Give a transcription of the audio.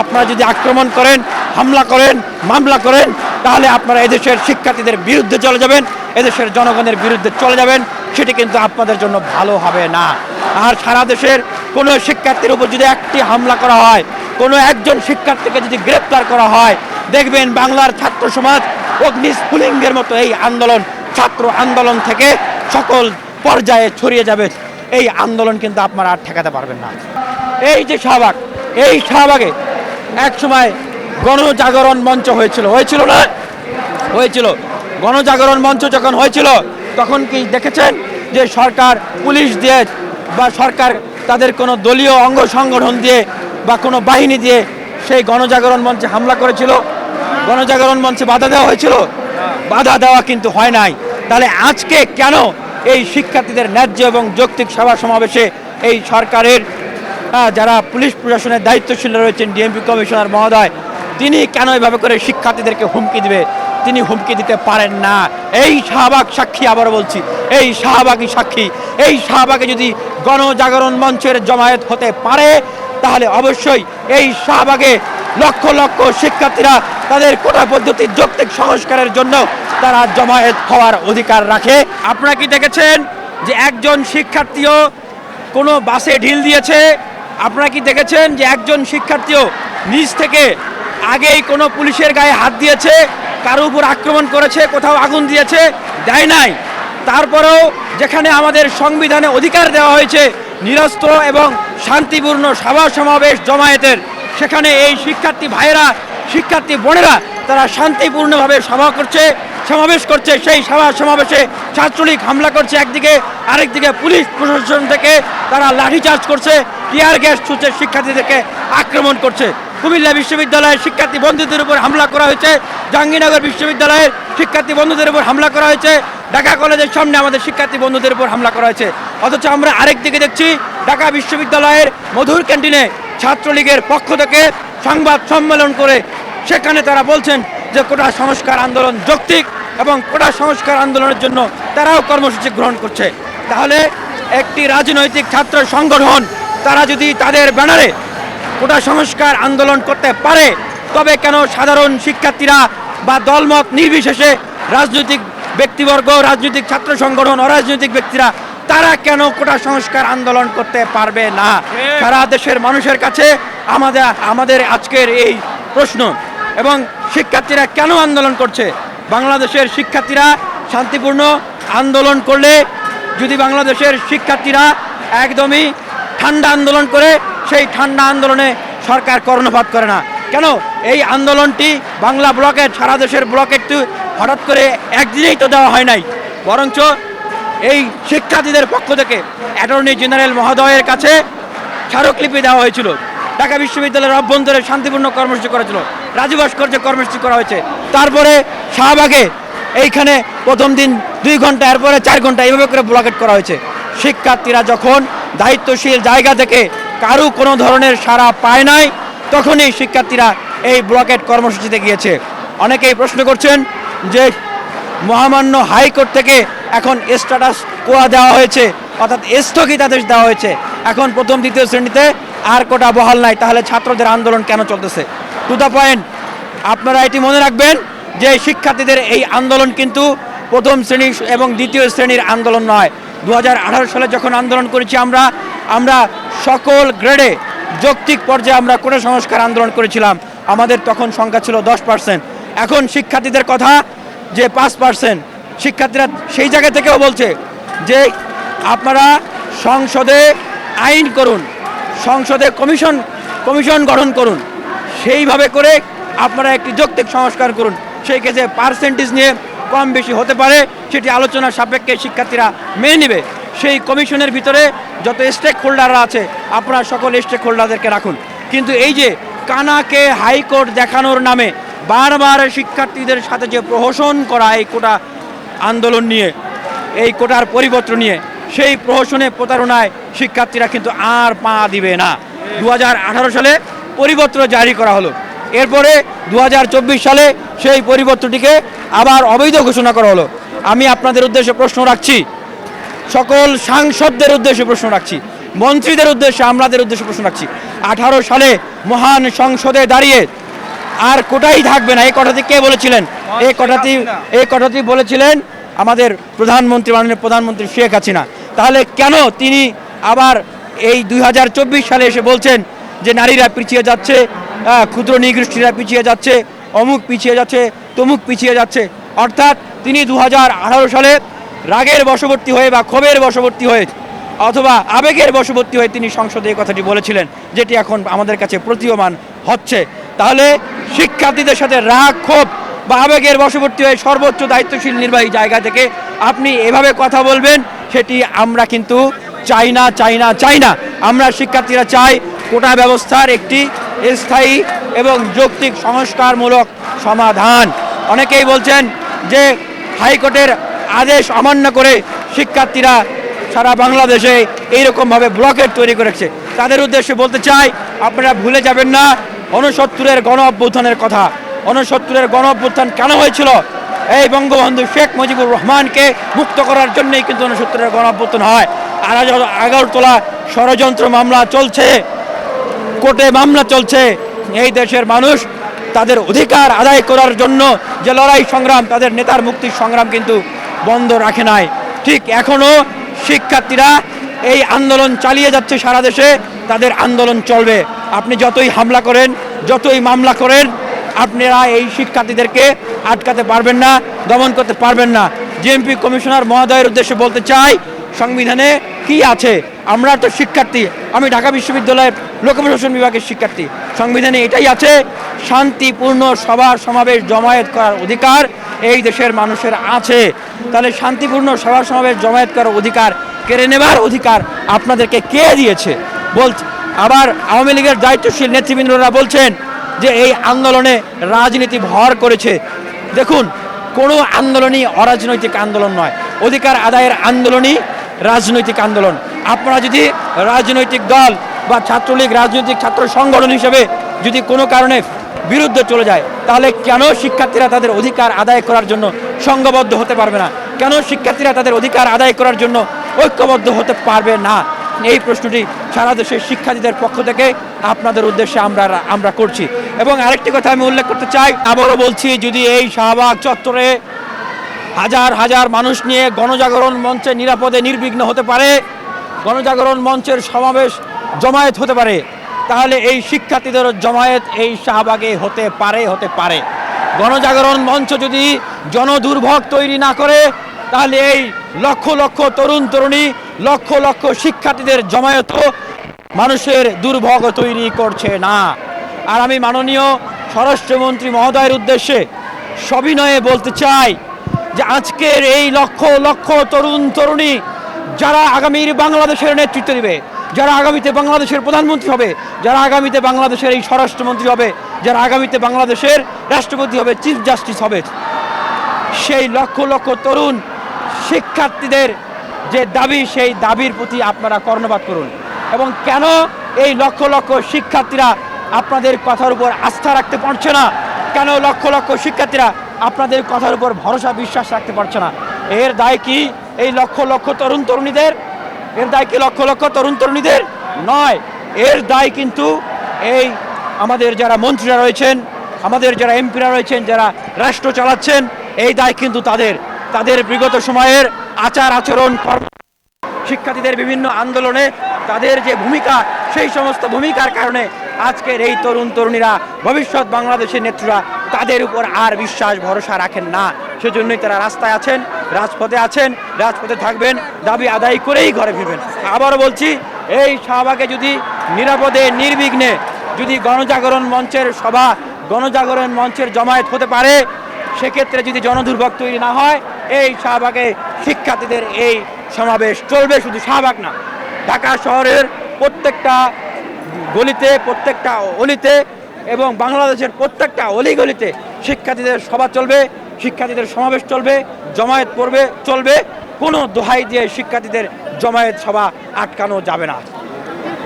আপনারা যদি আক্রমণ করেন, হামলা করেন, মামলা করেন, তাহলে আপনারা এদেশের শিক্ষার্থীদের বিরুদ্ধে চলে যাবেন, এদেশের জনগণের বিরুদ্ধে চলে যাবেন, সেটি কিন্তু আপনাদের জন্য ভালো হবে না। আর সারা দেশের কোনো শিক্ষার্থীর উপর যদি একটি হামলা করা হয়, কোনো একজন শিক্ষার্থীকে যদি গ্রেপ্তার করা হয়, দেখবেন বাংলার ছাত্র সমাজ অগ্নিস্ফুলিঙ্গের মতো এই আন্দোলন, ছাত্র আন্দোলন থেকে সকল পর্যায়ে ছড়িয়ে যাবে। এই আন্দোলন কিন্তু আপনারা আর ঠেকাতে পারবেন না। এই যে শাহবাগ, এই শাহবাগে এক সময় গণজাগরণ মঞ্চ হয়েছিল। হয়েছিল না? হয়েছিল। গণজাগরণ মঞ্চ যখন হয়েছিল, তখন কি দেখেছেন যে সরকার পুলিশ দিয়ে বা সরকার তাদের কোনো দলীয় অঙ্গ সংগঠন দিয়ে বা কোনো বাহিনী দিয়ে সেই গণজাগরণ মঞ্চে হামলা করেছিল? গণজাগরণ মঞ্চে বাধা দেওয়া হয়েছিল? বাধা দেওয়া কিন্তু হয় নাই। তাহলে আজকে কেন এই শিক্ষার্থীদের ন্যায্য এবং যৌক্তিক সভা সমাবেশে এই সরকারের যারা পুলিশ প্রশাসনের দায়িত্বশীল রয়েছেন ডিএমপি কমিশনার মহোদয়, তিনি কেন এভাবে করে শিক্ষার্থীদেরকে হুমকি দিবে? তিনি হুমকি দিতে পারেন না। এই শাহবাগ সাক্ষী আবার বলছি, এই শাহবাগই সাক্ষী, এই শাহবাগে যদি গণজাগরণ মঞ্চের জমায়েত হতে পারে, তাহলে অবশ্যই এই শাহবাগে লক্ষ লক্ষ শিক্ষার্থীরা তাদের কোটা পদ্ধতির যৌক্তিক সংস্কারের জন্য তারা জমায়েত হওয়ার অধিকার রাখে। আপনারা কি দেখেছেন যে একজন শিক্ষার্থীও কোনো বাসে ঢিল দিয়েছে? আপনারা কি দেখেছেন যে একজন শিক্ষার্থীও নিজ থেকে আগেই কোনো পুলিশের গায়ে হাত দিয়েছে, কারও উপর আক্রমণ করেছে, কোথাও আগুন দিয়েছে? দেয় নাই। তারপরেও যেখানে আমাদের সংবিধানে অধিকার দেওয়া হয়েছে, নিরস্ত্র এবং শান্তিপূর্ণ সভা সমাবেশ জমায়েতের, সেখানে এই শিক্ষার্থী ভাইয়েরা, শিক্ষার্থী বোনেরা, তারা শান্তিপূর্ণভাবে সভা করছে। সমাবেশ করছে, সেই সমাবেশে ছাত্রলীগ হামলা করছে। একদিকে, আরেকদিকে পুলিশ প্রশাসন থেকে তারা লাঠিচার্জ করছে টিয়ার গ্যাস ছুটছে শিক্ষার্থীদেরকে আক্রমণ করছে। কুমিল্লা বিশ্ববিদ্যালয়ের শিক্ষার্থী বন্ধুদের উপর হামলা করা হয়েছে। জাহাঙ্গীরনগর বিশ্ববিদ্যালয়ের শিক্ষার্থী বন্ধুদের উপর হামলা করা হয়েছে। ঢাকা কলেজের সামনে আমাদের শিক্ষার্থী বন্ধুদের উপর হামলা করা হয়েছে। অথচ আমরা আরেক দিকে দেখছি, ঢাকা বিশ্ববিদ্যালয়ের মধুর ক্যান্টিনে ছাত্রলীগের পক্ষ থেকে সংবাদ সম্মেলন করে সেখানে তারা বলছেন যে কোটা সংস্কার আন্দোলন যৌক্তিক এবং কোটা সংস্কার আন্দোলনের জন্য তারাও কর্মসূচি গ্রহণ করছে। তাহলে একটি রাজনৈতিক ছাত্র সংগঠন, তারা যদি তাদের ব্যানারে কোটা সংস্কার আন্দোলন করতে পারে, তবে কেন সাধারণ শিক্ষার্থীরা বা দলমত নির্বিশেষে রাজনৈতিক ব্যক্তিবর্গ, রাজনৈতিক ছাত্র সংগঠন, অরাজনৈতিক ব্যক্তিরা, তারা কেন কোটা সংস্কার আন্দোলন করতে পারবে না? সারা দেশের মানুষের কাছে আমাদের আমাদের আজকের এই প্রশ্ন। এবং শিক্ষার্থীরা কেন আন্দোলন করছে? বাংলাদেশের শিক্ষার্থীরা শান্তিপূর্ণ আন্দোলন করলে যদি বাংলাদেশের শিক্ষার্থীরা একদমই ঠান্ডা আন্দোলন করে, সেই ঠান্ডা আন্দোলনে সরকার কর্ণপাত করে না। কেন? এই আন্দোলনটি বাংলা ব্লকের, সারা দেশের ব্লকের তো হঠাৎ করে একদিনেই তো দেওয়া হয় নাই। বরঞ্চ এই শিক্ষার্থীদের পক্ষ থেকে অ্যাটর্নি জেনারেল মহোদয়ের কাছে স্মারকলিপি দেওয়া হয়েছিল। ঢাকা বিশ্ববিদ্যালয়ের অভ্যন্তরে শান্তিপূর্ণ কর্মসূচি করা ছিল রাজু ভাস্কর্যে কর্মসূচি করা হয়েছে। তারপরে শাহবাগে এইখানে প্রথম দিন দুই ঘণ্টা, এরপরে চার ঘণ্টা এইভাবে করে ব্লকেট করা হয়েছে। শিক্ষার্থীরা যখন দায়িত্বশীল জায়গা থেকে কারও কোনো ধরনের সাড়া পায় নাই, তখনই শিক্ষার্থীরা এই ব্লকেট কর্মসূচিতে গিয়েছে। অনেকেই প্রশ্ন করছেন যে মহামান্য হাইকোর্ট থেকে এখন স্ট্যাটাস কোয়া দেওয়া হয়েছে, অর্থাৎ স্থগিতাদেশ দেওয়া হয়েছে। এখন প্রথম, দ্বিতীয় শ্রেণীতে আর কোটা বহাল নাই, তাহলে ছাত্রদের আন্দোলন কেন চলতেছে? টু দ্য পয়েন্ট আপনারা এটি মনে রাখবেন যে শিক্ষার্থীদের এই আন্দোলন কিন্তু প্রথম শ্রেণি এবং দ্বিতীয় শ্রেণির আন্দোলন নয়। দু সালে যখন আন্দোলন করেছি আমরা আমরা সকল গ্রেডে যৌক্তিক পর্যায়ে আমরা কোটা সংস্কার আন্দোলন করেছিলাম। আমাদের তখন সংখ্যা ছিল দশ পার্সেন্ট এখন শিক্ষার্থীদের কথা যে পাঁচ পার্সেন্ট শিক্ষার্থীরা সেই জায়গা থেকেও বলছে যে আপনারা সংসদে আইন করুন, সংসদে কমিশন কমিশন গঠন করুন। সেইভাবে করে আপনারা একটি যৌক্তিক সংস্কার করুন। সেই ক্ষেত্রে পার্সেন্টেজ নিয়ে কম বেশি হতে পারে, সেটি আলোচনার সাপেক্ষে শিক্ষার্থীরা মেনে নেবে। সেই কমিশনের ভিতরে যত স্টেক হোল্ডাররা আছে, আপনারা সকল স্টেক হোল্ডারদেরকে রাখুন। কিন্তু এই যে কানাকে হাইকোর্ট দেখানোর নামে বারবার শিক্ষার্থীদের সাথে যে প্রহসন করা এই কোটা আন্দোলন নিয়ে, এই কোটার পরিবর্তন নিয়ে, সেই প্রহসনে প্রতারণায় শিক্ষার্থীরা কিন্তু আর পা দিবে না। দু হাজার আঠারো সালে পরিপত্র জারি করা হলো। এরপরে দু হাজার চব্বিশ সালে সেই পরিপত্রটিকে আবার অবৈধ ঘোষণা করা হলো। আমি আপনাদের উদ্দেশ্যে প্রশ্ন রাখছি। সকল সাংসদদের উদ্দেশ্যে প্রশ্ন রাখছি। মন্ত্রীদের উদ্দেশ্যে আমাদের উদ্দেশ্যে প্রশ্ন রাখছি। আঠারো সালে মহান সংসদে দাঁড়িয়ে আর কোটাই থাকবে না। এই কথাটি কে বলেছিলেন? এই কথাটি এই কথাটি বলেছিলেন আমাদের প্রধানমন্ত্রী মাননীয় প্রধানমন্ত্রী শেখ হাসিনা। তাহলে কেন তিনি আবার এই দুই হাজার চব্বিশ সালে এসে বলছেন যে নারীরা পিছিয়ে যাচ্ছে ক্ষুদ্র নিগোষ্ঠীরা পিছিয়ে যাচ্ছে, অমুক পিছিয়ে যাচ্ছে, তমুক পিছিয়ে যাচ্ছে। অর্থাৎ তিনি দু হাজার আঠারো সালে রাগের বশবর্তী হয়ে বা ক্ষোভের বশবর্তী হয়ে অথবা আবেগের বশবর্তী হয়ে তিনি সংসদে এই কথাটি বলেছিলেন, যেটি এখন আমাদের কাছে প্রতীয়মান হচ্ছে। তাহলে শিক্ষার্থীদের সাথে রাগ, ক্ষোভ বা আবেগের বশবর্তী হয়ে সর্বোচ্চ দায়িত্বশীল নির্বাহী জায়গা থেকে আপনি এভাবে কথা বলবেন, সেটি আমরা কিন্তু চাই না চাই না চাই না। আমরা শিক্ষার্থীরা চাই কোটা ব্যবস্থার একটি স্থায়ী এবং যৌক্তিক সংস্কারমূলক সমাধান। অনেকেই বলছেন যে হাইকোর্টের আদেশ অমান্য করে শিক্ষার্থীরা সারা বাংলাদেশে এইরকমভাবে ব্লকেট তৈরি করেছে। তাদের উদ্দেশ্যে বলতে চাই, আপনারা ভুলে যাবেন না, ঊনসত্তরের গণ অভ্যুত্থানের কথা। ঊনসত্তরের গণ অভ্যুত্থান কেন হয়েছিল? এই বঙ্গবন্ধু শেখ মুজিবুর রহমানকে মুক্ত করার জন্যই কিন্তু ঊনসত্তরের গণ অভ্যুত্থান হয়। আর আগরতলা ষড়যন্ত্র মামলা চলছে। কোর্টে মামলা চলছে। এই দেশের মানুষ তাদের অধিকার আদায় করার জন্য যে লড়াই সংগ্রাম, তাদের নেতার মুক্তির সংগ্রাম কিন্তু বন্ধ রাখে নাই। ঠিক এখনও শিক্ষার্থীরা এই আন্দোলন চালিয়ে যাচ্ছে সারা দেশে, তাদের আন্দোলন চলবে। আপনি যতই হামলা করেন, যতই মামলা করেন, আপনারা এই শিক্ষার্থীদেরকে আটকাতে পারবেন না, দমন করতে পারবেন না। জিএমপি কমিশনার মহোদয়ের উদ্দেশ্যে বলতে চাই, সংবিধানে কি আছে? আমরা তো শিক্ষার্থী। আমি ঢাকা বিশ্ববিদ্যালয়ের লোক প্রশাসন বিভাগের শিক্ষার্থী। সংবিধানে এটাই আছে, শান্তিপূর্ণ সভার সমাবেশ জমায়েত করার অধিকার এই দেশের মানুষের আছে। তাহলে শান্তিপূর্ণ সভা সমাবেশ জমায়েত করার অধিকার কেড়ে নেবার অধিকার আপনাদেরকে কে দিয়েছে? বল আবার আওয়ামী লীগের দায়িত্বশীল নেতৃবৃন্দরা বলছেন যে এই আন্দোলনে রাজনীতি ভর করেছে। দেখুন, কোনো আন্দোলনই অরাজনৈতিক আন্দোলন নয়। অধিকার আদায়ের আন্দোলনই রাজনৈতিক আন্দোলন। আপনারা যদি রাজনৈতিক দল বা ছাত্রলীগ, রাজনৈতিক ছাত্র সংগঠন হিসেবে যদি কোনো কারণে বিরুদ্ধে চলে যায়, তাহলে কেন শিক্ষার্থীরা তাদের অধিকার আদায় করার জন্য সংঘবদ্ধ হতে পারবে না? কেন শিক্ষার্থীরা তাদের অধিকার আদায় করার জন্য ঐক্যবদ্ধ হতে পারবে না? এই প্রশ্নটি সারা দেশের শিক্ষার্থীদের পক্ষ থেকে আপনাদের উদ্দেশ্যে আমরা আমরা করছি। এবং আরেকটি কথা আমি উল্লেখ করতে চাই, আবারও বলছি, যদি এই শাহবাগ চত্বরে হাজার হাজার মানুষ নিয়ে গণজাগরণ মঞ্চে নিরাপদে নির্বিঘ্ন হতে পারে। গণজাগরণ মঞ্চের সমাবেশ জমায়েত হতে পারে। তাহলে এই শিক্ষার্থীদের জমায়েত এই শাহবাগে হতে পারে হতে পারে। গণজাগরণ মঞ্চ যদি জনদুর্ভোগ তৈরি না করে, তাহলে এই লক্ষ লক্ষ তরুণ তরুণী, লক্ষ লক্ষ শিক্ষার্থীদের জমায়েতও মানুষের দুর্ভোগ তৈরি করছে না। আর আমি মাননীয় স্বরাষ্ট্রমন্ত্রী মহোদয়ের উদ্দেশ্যে সবিনয়ে বলতে চাই যে আজকের এই লক্ষ লক্ষ তরুণ তরুণী যারা আগামীর বাংলাদেশের নেতৃত্ব দেবে, যারা আগামীতে বাংলাদেশের প্রধানমন্ত্রী হবে, যারা আগামীতে বাংলাদেশের এই স্বরাষ্ট্রমন্ত্রী হবে, যারা আগামীতে বাংলাদেশের রাষ্ট্রপতি হবে চিফ জাস্টিস হবে। সেই লক্ষ লক্ষ তরুণ শিক্ষার্থীদের যে দাবি, সেই দাবির প্রতি আপনারা কর্ণপাত করুন। এবং কেন এই লক্ষ লক্ষ শিক্ষার্থীরা আপনাদের কথার উপর আস্থা রাখতে পারছে না? কেন লক্ষ লক্ষ শিক্ষার্থীরা আপনাদের কথার উপর ভরসা বিশ্বাস রাখতে পারছে না। এর দায় কি? এই লক্ষ লক্ষ তরুণ তরুণীদের? এর দায় কি লক্ষ লক্ষ তরুণ তরুণীদের? নয়। এর দায় কিন্তু এই আমাদের যারা মন্ত্রীরা রয়েছেন, আমাদের যারা এমপিরা রয়েছেন, যারা রাষ্ট্র চালাচ্ছেন, এই দায় কিন্তু তাদের। তাদের বিগত সময়ের আচার আচরণ শিক্ষার্থীদের বিভিন্ন আন্দোলনে তাদের যে ভূমিকা, সেই সমস্ত ভূমিকার কারণে আজকের এই তরুণ তরুণীরা, ভবিষ্যৎ বাংলাদেশের নেত্রীরা, তাদের উপর আর বিশ্বাস, ভরসা রাখেন না। সেজন্যই তারা রাস্তায় আছেন, রাজপথে আছেন, রাজপথে থাকবেন, দাবি আদায় করেই ঘরে ফিরবেন। আবারও বলছি, এই শাহবাগে যদি নিরাপদে, নির্বিঘ্নে যদি গণজাগরণ মঞ্চের সভা, গণজাগরণ মঞ্চের জমায়েত হতে পারে, সেক্ষেত্রে যদি জনদুর্ভোগ তৈরি না হয়, এই শাহবাগে শিক্ষার্থীদের এই সমাবেশ চলবে শুধু শাহবাগ না। ঢাকা শহরের প্রত্যেকটা গলিতে, প্রত্যেকটা অলিতে এবং বাংলাদেশের প্রত্যেকটা অলিগলিতে শিক্ষার্থীদের সভা চলবে, শিক্ষার্থীদের সমাবেশ চলবে, জমায়েত পড়বে চলবে। কোনো দোহাই দিয়ে শিক্ষার্থীদের জমায়েত সভা আটকানো যাবে না।